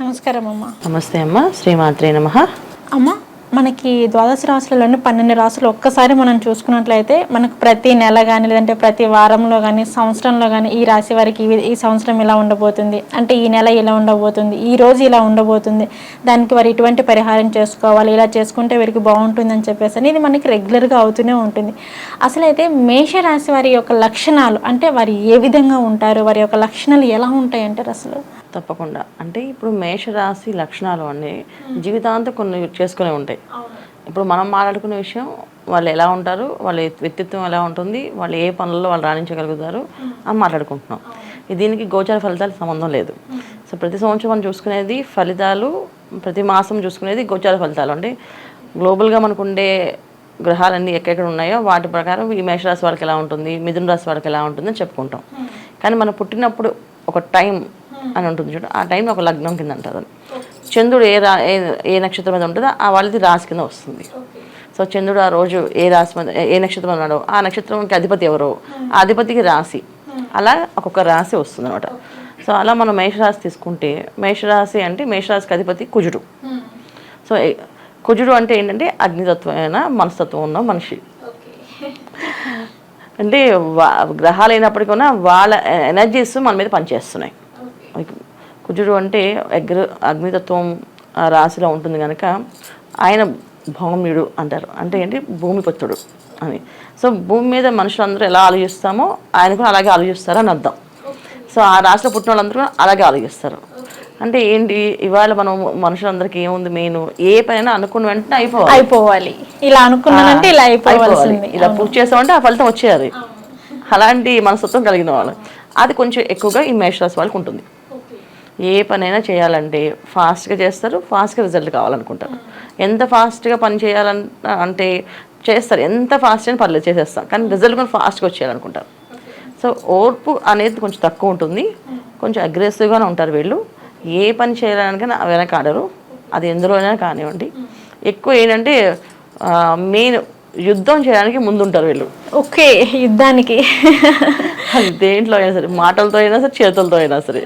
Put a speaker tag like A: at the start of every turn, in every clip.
A: నమస్కారం అమ్మ.
B: నమస్తే అమ్మ. శ్రీమాత్రే నమ.
A: అమ్మ మనకి ద్వాదశ రాశులలోని పన్నెండు రాసులు ఒక్కసారి మనం చూసుకున్నట్లయితే మనకు ప్రతి నెల కానీ లేదంటే ప్రతి వారంలో కానీ సంవత్సరంలో కానీ ఈ రాశి వారికి ఈ- ఈ సంవత్సరం ఇలా ఉండబోతుంది. అంటే ఈ నెల ఇలా ఉండబోతుంది. ఈ రోజు ఇలా ఉండబోతుంది. దానికి వారు ఇటువంటి పరిహారం చేసుకోవాలి. ఇలా చేసుకుంటే వీరికి బాగుంటుంది అని చెప్పేసి అని ఇది మనకి రెగ్యులర్గా అవుతూనే ఉంటుంది. అసలైతే మేషరాశి వారి యొక్క లక్షణాలు అంటే వారు ఏ విధంగా ఉంటారు? వారి యొక్క లక్షణాలు ఎలా ఉంటాయి అంటారు అసలు?
B: తప్పకుండా. అంటే ఇప్పుడు మేషరాశి లక్షణాలు అన్నీ జీవితాంతం కొన్ని చేసుకునే ఉంటాయి. ఇప్పుడు మనం మాట్లాడుకునే విషయం వాళ్ళు ఎలా ఉంటారు వాళ్ళ వ్యక్తిత్వం ఎలా ఉంటుంది వాళ్ళు ఏ పనుల్లో వాళ్ళు రాణించగలుగుతారు అని మాట్లాడుకుంటున్నాం. దీనికి గోచార ఫలితాలు సంబంధం లేదు. సో ప్రతి సంవత్సరం మనం చూసుకునేది ఫలితాలు ప్రతి మాసం చూసుకునేది గోచార ఫలితాలు. అంటే గ్లోబల్గా మనకు ఉండే గ్రహాలన్నీ ఎక్కడెక్కడ ఉన్నాయో వాటి ప్రకారం ఈ మేషరాశి వాళ్ళకి ఎలా ఉంటుంది మిథున రాశి వాళ్ళకి ఎలా ఉంటుంది అని చెప్పుకుంటాం కానీ మనం పుట్టినప్పుడు ఒక టైం అని ఉంటుంది చూడు. ఆ టైంలో ఒక లగ్నం కింద అంటారు అది. చంద్రుడు ఏ రా ఏ నక్షత్రం మీద ఉంటుందో ఆ వాళ్ళది రాశి కింద వస్తుంది. సో చంద్రుడు ఆ రోజు ఏ రాశి మీద ఏ నక్షత్రం ఉన్నాడో ఆ నక్షత్రంకి అధిపతి ఎవరో ఆ అధిపతికి రాశి. అలా ఒక్కొక్క రాశి వస్తుంది అనమాట సో అలా మనం మేషరాశి తీసుకుంటే మేషరాశి అంటే మేషరాశికి అధిపతి కుజుడు. సో కుజుడు అంటే ఏంటంటే అగ్నితత్వమైన మనస్తత్వం ఉన్న మనిషి. అంటే గ్రహాలు అయినప్పటికీ వాళ్ళ ఎనర్జీస్ మన మీద పనిచేస్తున్నాయి. కుజుడు అంటే అగ్ర అగ్నితత్వం ఆ రాశిలో ఉంటుంది కనుక ఆయన భౌమ్యుడు అంటారు. అంటే ఏంటి? భూమిపుత్రుడు అని. సో భూమి మీద మనుషులందరూ ఎలా ఆలోచిస్తామో ఆయన కూడా అలాగే ఆలోచిస్తారు అని అర్థం. సో ఆ రాశిలో పుట్టిన వాళ్ళందరూ అలాగే ఆలోచిస్తారు. అంటే ఏంటి? ఇవాళ మనం మనుషులందరికీ ఏముంది మెయిన్? ఏ పనైనా అనుకున్న వెంటనే అయిపోవాలి.
A: అయిపోవాలి. ఇలా అనుకున్నానంటే ఇలా
B: అయిపోవాలి. ఇలా పూర్తి చేసామంటే ఆ ఫలితం వచ్చేయాలి. అలాంటి మనస్తత్వం కలిగిన వాళ్ళు. అది కొంచెం ఎక్కువగా ఈ మేషరాశి వాళ్ళకి ఉంటుంది. ఏ పనైనా చేయాలంటే ఫాస్ట్గా చేస్తారు ఫాస్ట్గా రిజల్ట్ కావాలనుకుంటారు. ఎంత ఫాస్ట్గా పని చేయాలంట అంటే చేస్తారు ఎంత ఫాస్ట్ అయినా పర్లేదు చేసేస్తాం కానీ రిజల్ట్ కూడా ఫాస్ట్గా వచ్చేయాలనుకుంటారు. సో ఓర్పు అనేది కొంచెం తక్కువ ఉంటుంది. కొంచెం అగ్రెసివ్గానే ఉంటారు వీళ్ళు. ఏ పని చేయాలనికైనా వెనకాడరు అది ఎందులోనైనా కానివ్వండి. ఎక్కువ ఏంటంటే మెయిన్ యుద్ధం చేయడానికి ముందుంటారు వీళ్ళు.
A: ఓకే యుద్ధానికి.
B: దేంట్లో అయినా సరే మాటలతో అయినా సరే చేతులతో అయినా సరే.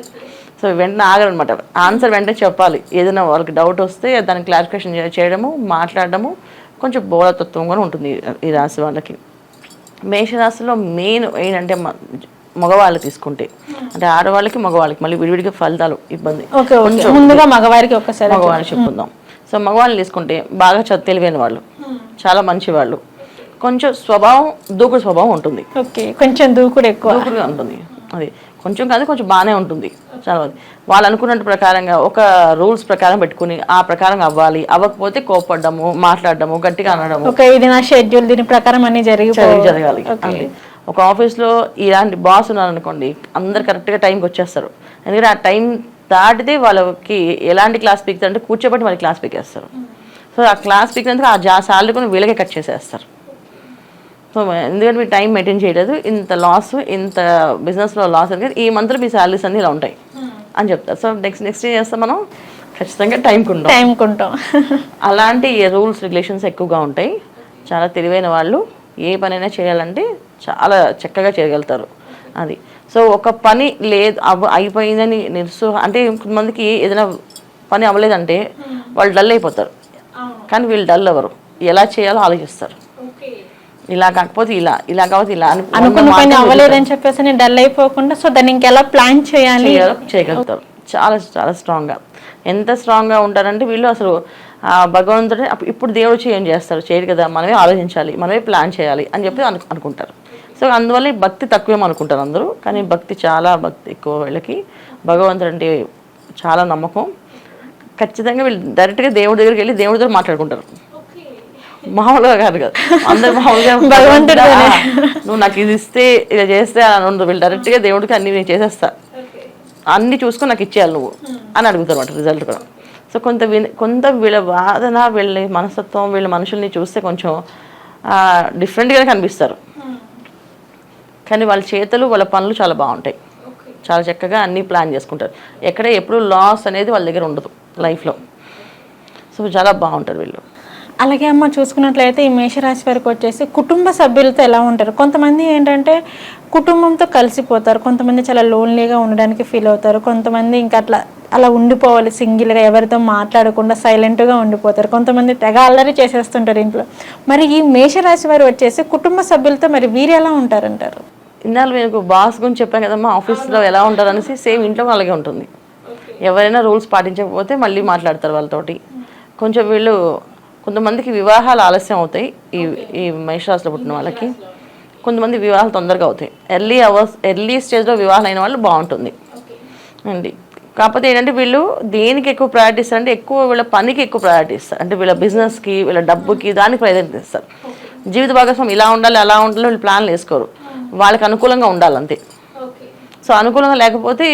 B: సో వెంటనే ఆగరనమాట. ఆన్సర్ వెంటనే చెప్పాలి. ఏదైనా వాళ్ళకి డౌట్ వస్తే దాన్ని క్లారిఫికేషన్ చేయడము మాట్లాడడము కొంచెం బోళతత్వం కూడా ఉంటుంది ఈ- రాశి వాళ్ళకి. మేషరాశిలో మెయిన్ ఏంటంటే మగవాళ్ళు తీసుకుంటే. అంటే ఆడవాళ్ళకి మగవాళ్ళకి మళ్ళీ విడివిడిగా ఫలితాలు ఇబ్బంది
A: ముందుగా మగవారికి ఒకసారి
B: మగవాళ్ళు చెప్పుకుందాం. సో మగవాళ్ళని తీసుకుంటే బాగా చ- తెలివైన వాళ్ళు. చాలా మంచి వాళ్ళు కొంచెం స్వభావం దూకుడు స్వభావం ఉంటుంది.
A: ఓకే కొంచెం దూకుడు ఎక్కువ.
B: ఉంటుంది. అది. కొంచెం కాదు కొంచెం బాగానే ఉంటుంది. చాలా మంది. వాళ్ళు అనుకున్నట్టు ప్రకారంగా ఒక రూల్స్ ప్రకారం పెట్టుకుని ఆ ప్రకారం అవ్వాలి. అవ్వకపోతే కోపడ్డము మాట్లాడడము గట్టిగా అనడము.
A: ఓకే ఇది నా షెడ్యూల్ దీని ప్రకారం అన్ని జరిగి
B: జరగాలి. ఒక ఆఫీస్లో ఇలాంటి బాస్ ఉన్నారనుకోండి అందరు కరెక్ట్గా టైంకి వచ్చేస్తారు. ఎందుకంటే ఆ టైం దాటితే వాళ్ళకి ఎలాంటి క్లాస్ పీకుతారు అంటే కూర్చోబెట్టి వాళ్ళకి క్లాస్ పీకేస్తారు. సో ఆ క్లాస్ పీకినందుకు ఆ జా శాలరీ కూడా వీళ్ళకే కట్ చేసేస్తారు. సో ఎందుకంటే మీరు టైం మెయింటైన్ చేయలేదు ఇంత లాస్ ఇంత బిజినెస్లో లాస్ అని ఈ మంత్లో మీ శాలరీస్ అన్నీ ఇలా ఉంటాయి అని చెప్తారు. సో నెక్స్ట్ నెక్స్ట్ ఏం చేస్తాం మనం? ఖచ్చితంగా టైంకి ఉంటాం.
A: టైం కొంటాం
B: అలాంటి రూల్స్ రెగ్యులేషన్స్ ఎక్కువగా ఉంటాయి. చాలా తెలివైన వాళ్ళు ఏ పనైనా చేయాలంటే చాలా చక్కగా చేయగలుగుతారు. అది. సో ఒక పని లేదు అవ అయిపోయిందని నిరుసు అంటే కొంతమందికి ఏదైనా పని అవ్వలేదంటే వాళ్ళు డల్ అయిపోతారు. కానీ వీళ్ళు డల్ అవ్వరు. ఎలా చేయాలో ఆలోచిస్తారు. ఇలా కాకపోతే ఇలా ఇలా కాకపోతే ఇలా అని
A: అనుకున్న పని అవ్వలేదని చెప్పేసి నేను డల్ అయిపోకుండా సో దాన్ని ఇంకెలా ప్లాన్ చేయాలి?
B: చేయగలుగుతారు. చాలా చాలా స్ట్రాంగ్గా ఎంత స్ట్రాంగ్గా ఉంటారంటే వీళ్ళు అసలు భగవంతుడు ఇప్పుడు దేవుడు చేయం చేస్తారు? చేయడు కదా మనమే ఆలోచించాలి మనమే ప్లాన్ చేయాలి అని చెప్పి అను అనుకుంటారు. సో అందువల్ల ఈ భక్తి తక్కువేమో అనుకుంటారు అందరూ. కానీ భక్తి చాలా భక్తి ఎక్కువ వీళ్ళకి. భగవంతుడు అంటే చాలా నమ్మకం. ఖచ్చితంగా వీళ్ళు డైరెక్ట్గా దేవుడి దగ్గరికి వెళ్ళి దేవుడితో మాట్లాడుకుంటారు. మామూలుగా కాదు కదా. అందరు మామూలుగా
A: భగవంతుడితోనే.
B: "ఆ, నువ్వు నాకు ఇది ఇస్తే ఇలా చేస్తే అని ఉండదు. వీళ్ళు డైరెక్ట్గా దేవుడికి అన్ని నేను చేసేస్తా. అన్ని చూసుకొని నాకు ఇచ్చేయాలి నువ్వు అని అడుగుతారు అనమాట రిజల్ట్ కూడా. సో కొంత విన- కొంత వీళ్ళ వాదన వీళ్ళ మనస్తత్వం వీళ్ళ మనుషుల్ని చూస్తే కొంచెం డిఫరెంట్గానే కనిపిస్తారు. కానీ వాళ్ళ చేతులు వాళ్ళ పనులు చాలా బాగుంటాయి. చాలా చక్కగా అన్నీ ప్లాన్ చేసుకుంటారు. ఎక్కడ ఎప్పుడు లాస్ అనేది వాళ్ళ దగ్గర ఉండదు లైఫ్లో సో చాలా బాగుంటారు వీళ్ళు.
A: అలాగే అమ్మ చూసుకున్నట్లయితే ఈ మేషరాశి వారికి వచ్చేసి కుటుంబ సభ్యులతో ఎలా ఉంటారు? కొంతమంది ఏంటంటే కుటుంబంతో కలిసిపోతారు. కొంతమంది చాలా లోన్లీగా ఉండడానికి ఫీల్ అవుతారు. కొంతమంది ఇంకా అట్లా అలా ఉండిపోవాలి సింగిల్గా ఎవరితో మాట్లాడకుండా సైలెంట్గా ఉండిపోతారు. కొంతమంది తెగ అల్లరి చేసేస్తుంటారు ఇంట్లో. మరి ఈ మేషరాశి వారు వచ్చేసి కుటుంబ సభ్యులతో మరి వీరు ఎలా ఉంటారంటారు?
B: ఇందాక మీకు బాస్ గురించి చెప్పాను కదమ్మా ఆఫీస్లో ఎలా ఉంటారు అనేసి సేమ్ ఇంట్లో అలాగే ఉంటుంది. ఎవరైనా రూల్స్ పాటించకపోతే మళ్ళీ మాట్లాడతారు వాళ్ళతోటి. కొంచెం వీళ్ళు కొంతమందికి వివాహాలు ఆలస్యం అవుతాయి. ఈ ఈ మేషరాశిలో పుట్టిన వాళ్ళకి కొంతమంది వివాహాలు తొందరగా అవుతాయి. ఎర్లీ అవర్స్ ఎర్లీ స్టేజ్లో వివాహాలు అయిన వాళ్ళు బాగుంటుంది. అండి. కాకపోతే ఏంటంటే వీళ్ళు దేనికి ఎక్కువ ప్రయారిటీ ఇస్తారు అంటే ఎక్కువ వీళ్ళ పనికి ఎక్కువ ప్రయారిటీ ఇస్తారు. అంటే వీళ్ళ బిజినెస్కి వీళ్ళ డబ్బుకి దానికి ప్రాధాన్యత ఇస్తారు. జీవిత భాగస్వామి ఇలా ఉండాలి అలా ఉండాలి వీళ్ళు ప్లాన్లు వేసుకోరు. వాళ్ళకి అనుకూలంగా ఉండాలి అంతే సో అనుకూలంగా లేకపోతే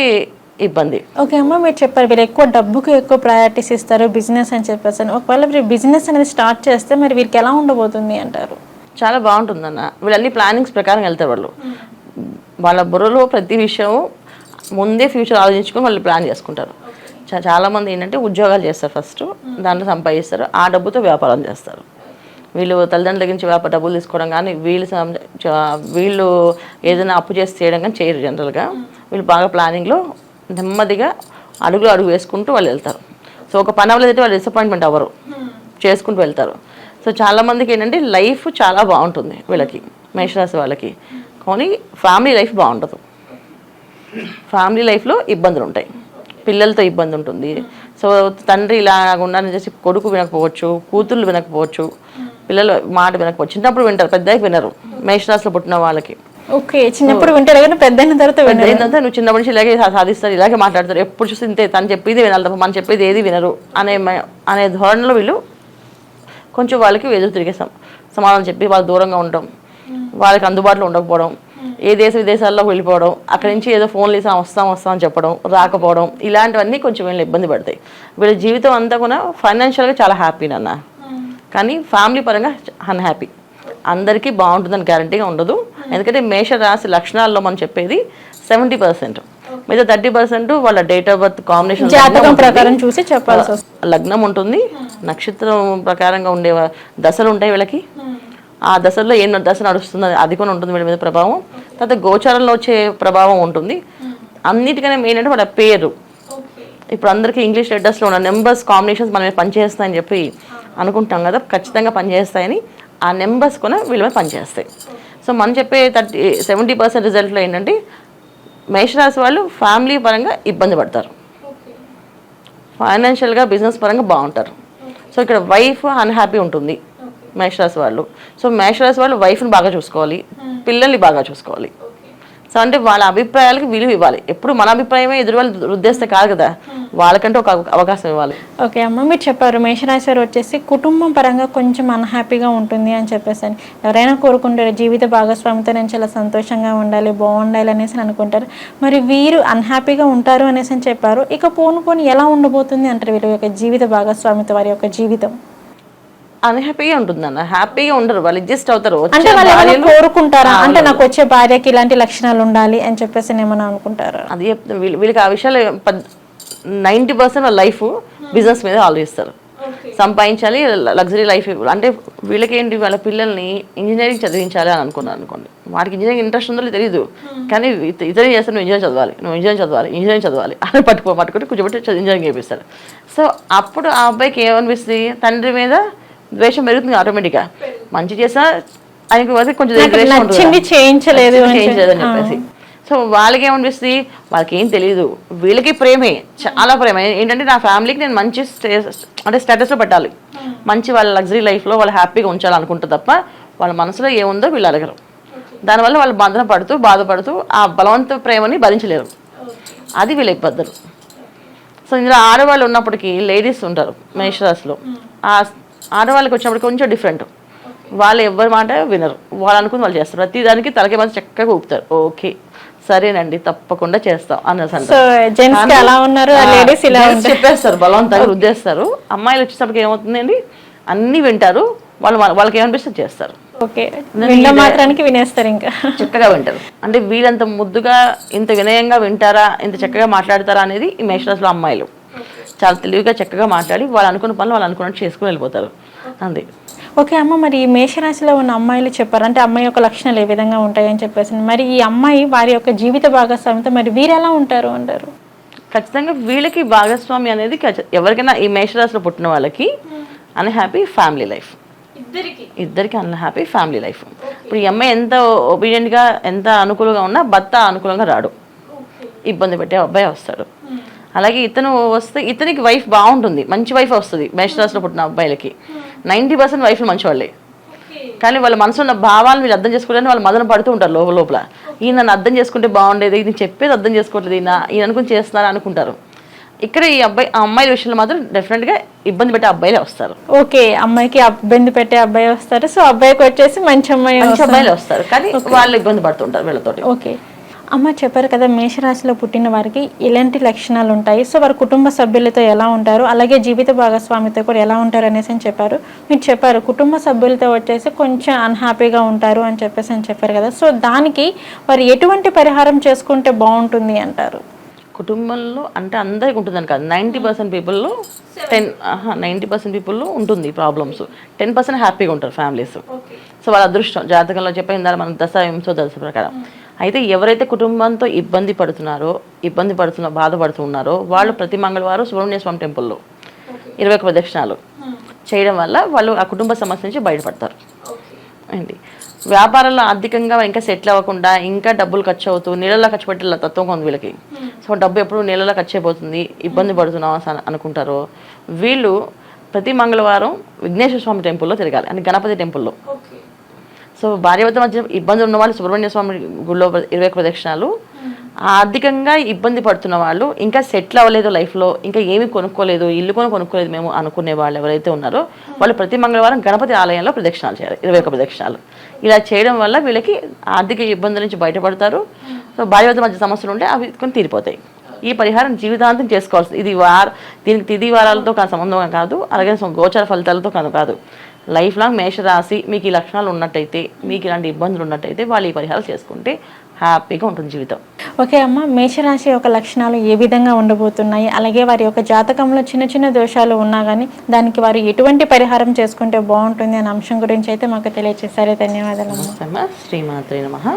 B: ఇబ్బంది.
A: ఓకే అమ్మ మీరు చెప్పారు వీరు ఎక్కువ డబ్బుకి ఎక్కువ ప్రయారిటీస్ ఇస్తారు బిజినెస్ అని చెప్పేసి అని. ఒకవేళ మీరు బిజినెస్ అనేది స్టార్ట్ చేస్తే మరి వీరికి ఎలా ఉండబోతుంది అంటారు?
B: చాలా బాగుంటుందన్న. వీళ్ళన్ని ప్లానింగ్స్ ప్రకారం వెళ్తారు వాళ్ళు. వాళ్ళ బుర్రలో ప్రతి విషయం ముందే ఫ్యూచర్ ఆలోచించుకొని వాళ్ళు ప్లాన్ చేసుకుంటారు. చా- చాలా మంది ఏంటంటే ఉద్యోగాలు చేస్తారు ఫస్ట్ దాంట్లో సంపాదిస్తారు. ఆ డబ్బుతో వ్యాపారం చేస్తారు. వీళ్ళు తల్లిదండ్రుల దగ్గర నుంచి వ్యాపార డబ్బులు తీసుకోవడం కానీ వీళ్ళు వీళ్ళు ఏదైనా అప్పు చేసి చేయడం కానీ చేయరు జనరల్గా వీళ్ళు బాగా ప్లానింగ్లో నెమ్మదిగా అడుగులు అడుగు వేసుకుంటూ వాళ్ళు వెళ్తారు. సో ఒక పని అవ్వలేదంటే వాళ్ళు డిసప్పాయింట్మెంట్ అవ్వరు. చేసుకుంటూ వెళ్తారు. సో చాలా మందికి ఏంటంటే లైఫ్ చాలా బాగుంటుంది వీళ్ళకి మేషరాశి వాళ్ళకి. కానీ ఫ్యామిలీ లైఫ్ బాగుండదు. ఫ్యామిలీ లైఫ్లో ఇబ్బందులు ఉంటాయి. పిల్లలతో ఇబ్బంది ఉంటుంది. సో తండ్రి ఇలా ఉండాలని చేసి కొడుకు వినకపోవచ్చు కూతుర్లు వినకపోవచ్చు పిల్లలు మాట వినకపోవచ్చు. చిన్నప్పుడు వింటారు పెద్దకి వినరు. మేషరాశిలో పుట్టిన వాళ్ళకి.
A: ఓకే చిన్నప్పుడు వింటారు కానీ పెద్ద అయిన తర్వాత వినరు.
B: ఏంటంటే నువ్వు చిన్నప్పటి నుంచి ఇలాగే సాధిస్తారు ఇలాగే మాట్లాడతారు. ఎప్పుడు చూసి ఇంతే తను చెప్పేది వినాలి తప్ప మనం చెప్పేది ఏది వినరు అనే అనే ధోరణిలో వీళ్ళు కొంచెం వాళ్ళకి ఎదురు తిరిగేస్తాం. సమాధానం చెప్పి వాళ్ళు దూరంగా ఉండడం వాళ్ళకి అందుబాటులో ఉండకపోవడం ఏ దేశ విదేశాల్లో వెళ్ళిపోవడం అక్కడి నుంచి ఏదో ఫోన్లు వేసాం వస్తాం వస్తాం అని చెప్పడం రాకపోవడం ఇలాంటివన్నీ కొంచెం వీళ్ళు ఇబ్బంది పడతాయి. వీళ్ళ జీవితం అంతా కూడా ఫైనాన్షియల్గా చాలా హ్యాపీ నాన్న. కానీ ఫ్యామిలీ పరంగా అన్హ్యాపీ అందరికీ బాగుంటుందని గ్యారంటీగా ఉండదు. ఎందుకంటే మేష రాశి లక్షణాల్లో మనం చెప్పేది సెవెంటీ పర్సెంట్ మిగతా థర్టీ పర్సెంట్ వాళ్ళ డేట్ ఆఫ్ బర్త్ కాంబినేషన్
A: జాతకం ప్రకారం చూసి చెప్పాల్సి
B: లగ్నం ఉంటుంది. నక్షత్రం ప్రకారంగా ఉండే దశలు ఉంటాయి వీళ్ళకి. ఆ దశల్లో ఏ దశ నడుస్తుంది అది కూడా ఉంటుంది వీళ్ళ మీద ప్రభావం. తర్వాత గోచారంలో వచ్చే ప్రభావం ఉంటుంది. అన్నిటికన్నా మెయిన్ అంటే వాళ్ళ పేరు. ఇప్పుడు అందరికీ ఇంగ్లీష్ లెటర్స్లో ఉన్న నెంబర్స్ కాంబినేషన్స్ మన పనిచేస్తాయని చెప్పి అనుకుంటాం కదా ఖచ్చితంగా పనిచేస్తాయని ఆ నెంబర్స్ కూడా వీళ్ళ మీద పనిచేస్తాయి. సో మనం చెప్పే థర్టీ సెవెంటీ పర్సెంట్ రిజల్ట్లో ఏంటంటే మేషరాశి వాళ్ళు ఫ్యామిలీ పరంగా ఇబ్బంది పడతారు. ఫైనాన్షియల్గా బిజినెస్ పరంగా బాగుంటారు. సో ఇక్కడ వైఫ్ అన్హ్యాపీ ఉంటుంది మేషరాశి వాళ్ళు. సో మేషరాశి వాళ్ళు వైఫ్ని బాగా చూసుకోవాలి పిల్లల్ని బాగా చూసుకోవాలి. సో అంటే వాళ్ళ అభిప్రాయాలకు విలువ ఇవ్వాలి. ఎప్పుడు మన అభిప్రాయమే ఎదురు వాళ్ళు రుద్దేస్తే కాదు. కదా వాళ్ళకంటే ఒక అవ- అవకాశం ఇవ్వాలి.
A: ఓకే అమ్మ మీరు చెప్పారు. మేషరాశి వారు వచ్చేసి కుటుంబం పరంగా కొంచెం అన్హ్యాపీగా ఉంటుంది అని చెప్పేసి. అని ఎవరైనా కోరుకుంటారు జీవిత భాగస్వామితో నేను చాలా సంతోషంగా ఉండాలి బాగుండాలి అనేసి అని అనుకుంటారు. మరి వీరు అన్హ్యాపీగా ఉంటారు అనేసి అని చెప్పారు. ఇక పోను పోను ఎలా ఉండబోతుంది అంటారు వీళ్ళ యొక్క జీవిత భాగస్వామితో వారి యొక్క జీవితం?
B: అన్హ్యాపీగా ఉంటుంది అన్న హ్యాపీగా ఉండరు. వాళ్ళు అడ్జస్ట్ అవుతారు. వచ్చే
A: అంటే వాళ్ళు ఏమైనా
B: భార్యలు-
A: కోరుకుంటారా? అంటే నాకు వచ్చే భార్యకి ఇలాంటి లక్షణాలు ఉండాలి అని చెప్పేసి అని ఏమైనా అనుకుంటారా?
B: అది చెప్తున్నా వీళ్ళ- వీళ్ళకి ఆ విషయాలు నైంటీ పర్సెంట్ వాళ్ళ లైఫ్ బిజినెస్ మీద ఆలోచిస్తారు సంపాదించాలి లగ్జరీ లైఫ్ అంటే వీళ్ళకి ఏంటి వాళ్ళ పిల్లల్ని ఇంజనీరింగ్ చదివించాలి అని అనుకున్నారు అనుకోండి. వాడికి ఇంజనీరింగ్ ఇంట్రెస్ట్ ఉందో లేదో తెలియదు కానీ ఇత- ఇతరులు చేస్తే నువ్వు ఇంజనీరింగ్ చదవాలి. నువ్వు ఇంజనీరింగ్ చదవాలి ఇంజనీరింగ్ చదవాలి అని పట్టుకో పట్టుకుంటే కూర్చోబెట్టి ఇంజనీరింగ్ చేపిస్తాడు సో అప్పుడు ఆ అబ్బాయికి ఏమనిపిస్తుంది? తండ్రి మీద ద్వేషం పెరుగుతుంది ఆటోమేటిక్గా మంచి చేసినా ఆయనకి కొంచెం
A: నచ్చింది చేయించలేదు అని
B: చేయించలేదని చెప్పేసి. సో వాళ్ళకి ఏమనిపిస్తుంది వాళ్ళకి ఏం తెలియదు వీళ్ళకి ప్రేమే. చాలా ప్రేమ. ఏంటంటే నా ఫ్యామిలీకి నేను మంచి స్టే అంటే స్టేటస్లో పెట్టాలి. మంచి వాళ్ళ లగ్జరీ లైఫ్లో వాళ్ళు హ్యాపీగా ఉంచాలి అనుకుంటే తప్ప వాళ్ళ మనసులో ఏముందో వీళ్ళు అడగరు. దానివల్ల వాళ్ళు బంధన పడుతూ బాధపడుతూ ఆ బలవంత ప్రేమని భరించలేరు. అది వీళ్ళ ఇబ్బందులు సో ఇందులో ఆడవాళ్ళు ఉన్నప్పటికీ లేడీస్ ఉంటారు మేషరాశిలో. ఆ ఆడవాళ్ళకి వచ్చినప్పటికి కొంచెం డిఫరెంట్ వాళ్ళు ఎవరి మాట వినరు. వాళ్ళు అనుకుని వాళ్ళు చేస్తారు. ప్రతి దానికి తలకి మాత్రం చక్కగా ఊపుతారు. ఓకే సరేనండి తప్పకుండా చేస్తాం Gents చెప్పేస్తారు బలవంతంగా రుద్దేస్తారు. అమ్మాయిలు వచ్చేటప్పటికి ఏమవుతుందండి? అన్నీ వింటారు. వాళ్ళు వాళ్ళకి ఏమనిపిస్తుంది చేస్తారు.
A: మాత్రానికి వినేస్తారు ఇంకా.
B: చక్కగా వింటారు. అంటే వీళ్ళంత ముద్దుగా ఇంత వినయంగా వింటారా? ఇంత చక్కగా మాట్లాడతారా అనేది ఈ మేషరాశిలో అమ్మాయిలు. చాలా తెలివిగా చక్కగా మాట్లాడి వాళ్ళు అనుకున్న పనులు వాళ్ళు అనుకున్నట్టు చేసుకుని వెళ్ళిపోతారు. అంది
A: ఓకే అమ్మ మరి ఈ మేషరాశిలో ఉన్న అమ్మాయిలు చెప్పారు. అంటే అమ్మాయి యొక్క లక్షణాలు ఏ విధంగా ఉంటాయని చెప్పేసి. మరి ఈ అమ్మాయి వారి యొక్క జీవిత భాగస్వామితో మరి వీరు ఎలా ఉంటారు అంటారు?
B: ఖచ్చితంగా వీళ్ళకి భాగస్వామి అనేది ఎవరికైనా ఈ మేషరాశిలో పుట్టిన వాళ్ళకి అన్హ్యాపీ ఫ్యామిలీ లైఫ్ ఇద్దరికి? అన్హ్యాపీ ఫ్యామిలీ లైఫ్ ఇప్పుడు ఈ అమ్మాయి ఎంత ఒబీడియంట్గా ఎంత అనుకూలంగా ఉన్నా భర్త అనుకూలంగా రాడు. ఇబ్బంది పెట్టే అబ్బాయి వస్తాడు. అలాగే ఇతను వస్తే ఇతనికి వైఫ్ బాగుంటుంది. మంచి వైఫ్ వస్తుంది. మేషరాశిలో పుట్టిన అబ్బాయిలకి. నైంటీ పర్సెంట్ వైఫ్లు మంచి వాళ్ళే కానీ వాళ్ళ మనసులో ఉన్న భావాలను వీళ్ళు అర్థం చేసుకోవడానికి వాళ్ళు మదన పడుతూ ఉంటారు లోపల లోపల. ఈయన నన్ను అర్థం చేసుకుంటే బాగుండేది ఇది చెప్పేది అర్థం చేసుకోవట్లేదు ఈయన ఈయన అనుకుని చేస్తున్నారు అనుకుంటారు. ఇక్కడ ఈ అబ్బాయి ఆ అమ్మాయిల విషయంలో మాత్రం డెఫినెట్గా ఇబ్బంది పెట్టే అబ్బాయిలే వస్తారు.
A: ఓకే అమ్మాయికి ఇబ్బంది పెట్టే అబ్బాయి వస్తారు. సో అబ్బాయికి వచ్చేసి మంచి అమ్మాయి
B: మంచి. అబ్బాయిలు వస్తారు. కానీ వాళ్ళు ఇబ్బంది పడుతుంటారు వీళ్ళతోటి.
A: ఓకే. అమ్మ చెప్పారు కదా మేషరాశిలో పుట్టిన వారికి ఎలాంటి లక్షణాలు ఉంటాయి. సో వారి కుటుంబ సభ్యులతో ఎలా ఉంటారు? అలాగే జీవిత భాగస్వామితో కూడా ఎలా ఉంటారు అనేసి అని చెప్పారు. మీరు చెప్పారు కుటుంబ సభ్యులతో వచ్చేసి కొంచెం అన్హ్యాపీగా ఉంటారు అని చెప్పేసి అని చెప్పారు కదా. సో దానికి వారు ఎటువంటి పరిహారం చేసుకుంటే బాగుంటుంది అంటారు?
B: కుటుంబంలో అంటే అందరికి ఉంటుందని కాదు. నైంటీ పర్సెంట్ పీపుల్లో టెన్ నైంటీ పర్సెంట్ పీపుల్లో ఉంటుంది ప్రాబ్లమ్స్ టెన్ పర్సెంట్ హ్యాపీగా ఉంటారు ఫ్యామిలీస్ సో వాళ్ళ అదృష్టం జాతకంలో చెప్పిన మన దశ వింశో దశ ప్రకారం. అయితే ఎవరైతే కుటుంబంతో ఇబ్బంది పడుతున్నారో ఇబ్బంది పడుతున్న బాధపడుతున్నారో వాళ్ళు ప్రతి మంగళవారం సుబ్రహ్మణ్య స్వామి టెంపుల్లో ఇరవై ఒక ప్రదక్షిణాలు చేయడం వల్ల వాళ్ళు ఆ కుటుంబ సమస్య నుంచి బయటపడతారు. ఏంటి? వ్యాపారంలో ఆర్థికంగా ఇంకా సెటిల్ అవ్వకుండా ఇంకా డబ్బులు ఖర్చు అవుతూ నీళ్ళలో ఖర్చు పెట్టే తత్వం ఉంది వీళ్ళకి. సో డబ్బు ఎప్పుడు నీళ్ళలో ఖర్చు అయిపోతుంది ఇబ్బంది పడుతున్నాం అని అనుకుంటారో వీళ్ళు ప్రతి మంగళవారం విఘ్నేశ్వర స్వామి టెంపుల్లో తిరగాలి అంటే గణపతి టెంపుల్లో. సో భార్యాభర్త మధ్య ఇబ్బందులు ఉన్న వాళ్ళు సుబ్రహ్మణ్య స్వామి గుళ్ళో ఇరవై ప్రదక్షిణాలు. ఆర్థికంగా ఇబ్బంది పడుతున్న వాళ్ళు ఇంకా సెటిల్ అవ్వలేదు లైఫ్లో ఇంకా ఏమీ కొనుక్కోలేదు ఇల్లు కొని కొనుక్కోలేదు మేము అనుకునే వాళ్ళు ఎవరైతే ఉన్నారో వాళ్ళు ప్రతి మంగళవారం గణపతి ఆలయంలో ప్రదక్షిణాలు చేయాలి ఇరవై ఒక్క ప్రదక్షిణాలు. ఇలా చేయడం వల్ల వీళ్ళకి ఆర్థిక ఇబ్బందుల నుంచి బయటపడతారు. సో భార్యాభర్త మధ్య సమస్యలు ఉంటే అవి కొన్ని తీరిపోతాయి. ఈ పరిహారం జీవితాంతం చేసుకోవాల్సింది. ఇది వార దీనికి తిథి వారాలతో సంబంధం కాదు. అలాగే గోచర ఫలితాలతో కాదు. లైఫ్ లాంగ్ మేషరాశి మీకు ఈ లక్షణాలు ఉన్నట్టయితే మీకు ఇలాంటి ఇబ్బందులు ఉన్నట్టయితే వాళ్ళు ఈ పరిహారం చేసుకుంటే హ్యాపీగా ఉంటుంది జీవితం.
A: ఓకే అమ్మ మేషరాశి యొక్క లక్షణాలు ఏ విధంగా ఉండబోతున్నాయి? అలాగే వారి యొక్క జాతకంలో చిన్న చిన్న దోషాలు ఉన్నా కానీ దానికి వారు ఎటువంటి పరిహారం చేసుకుంటే బాగుంటుంది అనే అంశం గురించి అయితే మాకు తెలియజేశారు ధన్యవాదాలు అమ్మ.
B: నమస్తే అమ్మ. శ్రీమాత్రి నమ.